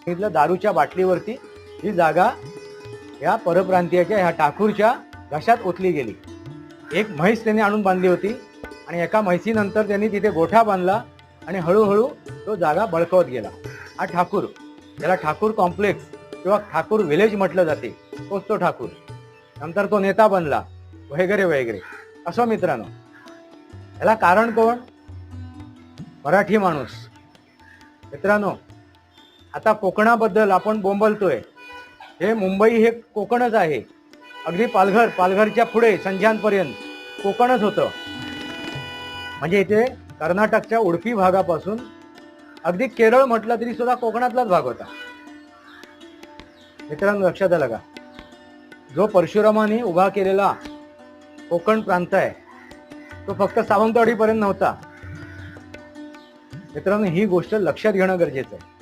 सांगितलं दारूच्या बाटलीवरती ही जागा या परप्रांतीयाच्या ह्या ठाकूरच्या घशात ओतली गेली. एक म्हैस त्यांनी आणून बांधली होती आणि एका म्हैसीनंतर त्यांनी तिथे गोठा बांधला आणि हळूहळू तो जागा बळकवत गेला. हा ठाकूर ज्याला ठाकूर कॉम्प्लेक्स किंवा ठाकूर विलेज म्हटलं जाते तोच तो ठाकूर. नंतर तो नेता बनला वगैरे वगैरे. असं मित्रांनो ह्याला कारण कोण? मराठी माणूस. मित्रांनो आता कोकणाबद्दल आपण बोंबलतोय. हे मुंबई हे कोकणच आहे. अगदी पालघर पालघरच्या पुढे संध्यांपर्यंत कोकणच होतं. म्हणजे इथे कर्नाटकच्या उडपी भागापासून अगदी केरळ म्हटलं तरी सुद्धा कोकणातलाच भाग होता. मित्रांनो लक्षात आलं का? जो परशुरामाने उभा केलेला कोकण प्रांत आहे तो फक्त सावंतवाडीपर्यंत नव्हता. मित्रांनो ही गोष्ट लक्षात घेणं गरजेचं आहे.